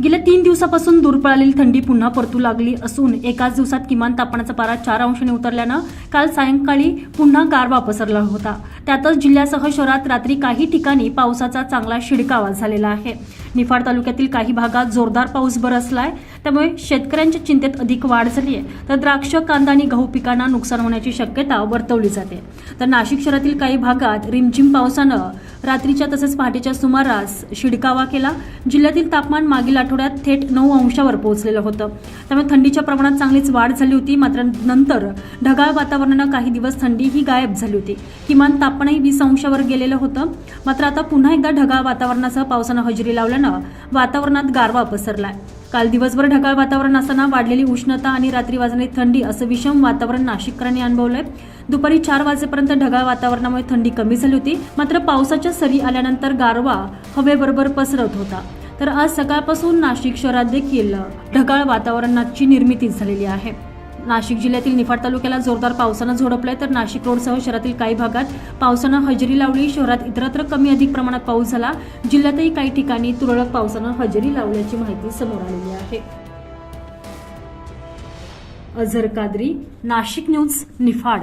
गेल्या तीन दिवसापासून दूर पळालेली थंडी पुन्हा परतू लागली असून एकाच दिवसात किमान तापमानाचा पारा चार अंशाने उतरल्यानं काल सायंकाळी पुन्हा गारवा पसरला होता. त्यातच जिल्ह्यासह शहरात रात्री काही ठिकाणी पावसाचा चांगला शिडकावा झालेला आहे. निफाड तालुक्यातील काही भागात जोरदार पाऊस बरसलाय. त्यामुळे शेतकऱ्यांच्या चिंतेत अधिक वाढ झाली आहे तर द्राक्ष कांदा आणि गहू पिकांना नुकसान होण्याची शक्यता वर्तवली जाते. तर नाशिक शहरातील काही भागात रिमझिम पावसानं रात्रीच्या तसेच पहाटेच्या सुमारास शिडकावा केला. जिल्ह्यातील तापमान मागील आठवड्यात थेट नऊ अंशावर पोहोचलेलं होतं. त्यामुळे थंडीच्या प्रमाणात चांगलीच वाढ झाली होती. मात्र नंतर ढगाळ वातावरणानं काही दिवस थंडी ही गायब झाली होती. किमान तापमानही वीस अंशावर गेलेलं होतं. मात्र आता पुन्हा एकदा ढगाळ वातावरणासह पावसानं हजेरी लावल्यानं वातावरणात गारवा पसरलाय. काल दिवसभर ढगाळ वातावरण असताना वाढलेली उष्णता आणि रात्री वाजणारी थंडी असं विषम वातावरण नाशिककरांनी अनुभवलंय. दुपारी चार वाजेपर्यंत ढगाळ वातावरणामुळे थंडी कमी झाली होती. मात्र पावसाच्या सरी आल्यानंतर गारवा हवेबरोबर पसरत होता. तर आज सकाळपासून नाशिक शहरात देखील ढगाळ वातावरणाची निर्मिती झालेली आहे. नाशिक जिल्ह्यातील निफाड तालुक्याला जोरदार पावसानं झोडपलंय तर नाशिक रोडसह शहरातील काही भागात पावसानं हजेरी लावली. शहरात इतरत्र कमी अधिक प्रमाणात पाऊस झाला. जिल्ह्यातही काही ठिकाणी तुरळक पावसानं हजेरी लावल्याची माहिती समोर आलेली आहे. अझर कादरी नाशिक न्यूज निफाड.